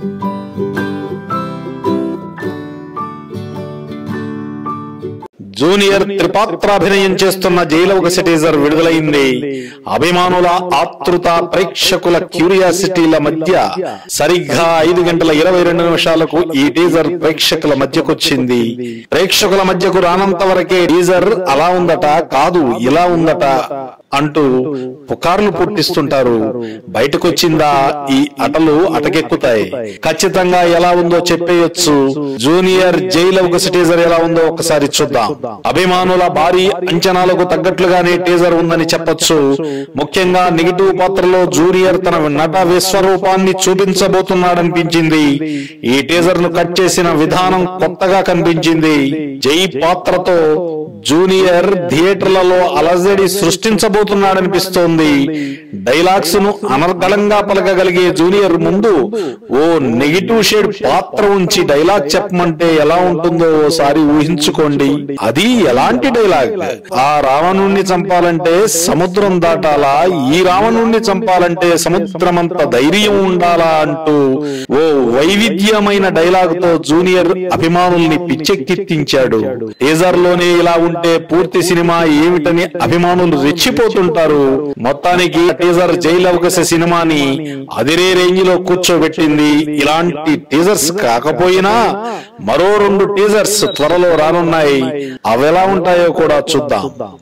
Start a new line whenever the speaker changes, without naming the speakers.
Thank you. Junior త్రిపాత్రాభినయం చేస్తున్న జైలవక సిటీజర్ విడుదలైంది. అభిమానుల ఆతృత ప్రేక్షకుల క్యూరియాసిటీల మధ్య సరిగ్గా ఐదు గంటల ఇరవై రెండు నిమిషాలకు ఈ టీజర్ ప్రేక్షకుల మధ్యకొచ్చింది. ప్రేక్షకుల మధ్యకు రానంత వరకే టీజర్ అలా ఉందట కాదు ఇలా ఉందట అంటూ పుకార్లు పుట్టిస్తుంటారు. బయటకొచ్చిందా ఈ అటలు అటకెక్కుతాయి. ఖచ్చితంగా ఎలా ఉందో చెప్పేయొచ్చు. జూనియర్ జైల్ ఒక సిటీజర్ ఎలా ఉందో ఒకసారి చూద్దాం. అభిమానుల భారీ అంచనాలకు తగ్గట్లుగానే టీజర్ ఉందని చెప్పొచ్చు. ముఖ్యంగా నెగిటివ్ పాత్రలో జూనియర్ తన నట విశ్వరూపాన్ని చూపించబోతున్నాడనిపించింది. ఈ టీజర్ను కట్ చేసిన విధానం కొత్తగా కనిపించింది. జై పాత్రతో జూనియర్ థియేటర్లలో అలజడి సృష్టించబోతున్నాడనిపిస్తోంది. డైలాగ్స్ను అనర్గళంగా పలకగలిగే జూనియర్ ముందు ఓ నెగిటివ్ షేడ్ పాత్ర ఉంచి డైలాగ్ చెప్పమంటే ఎలా ఉంటుందో ఓసారి ఊహించుకోండి. అది ఎలాంటి డైలాగ్? ఆ రావణుణ్ణి చంపాలంటే సముద్రం దాటాలా? ఈ రావణుణ్ణి చంపాలంటే సముద్రమంత ధైర్యం ఉండాలా అంటూ ఓ వైవిధ్యమైన డైలాగ్తో జూనియర్ అభిమానుల్ని పిచ్చెక్కిత్తించాడు టీజర్లోనే ఇలా ఉంటే పూర్తి సినిమా ఏమిటని అభిమానులు రెచ్చిపోతుంటారు. మొత్తానికి టీజర్ జైలు అవకాశ సినిమాని అదిరే రేంజ్లో కూర్చోబెట్టింది. ఇలాంటి టీజర్స్ కాకపోయినా మరో రెండు టీజర్స్ త్వరలో రానున్నాయి. అవి ఎలా ఉంటాయో కూడా చూద్దాం.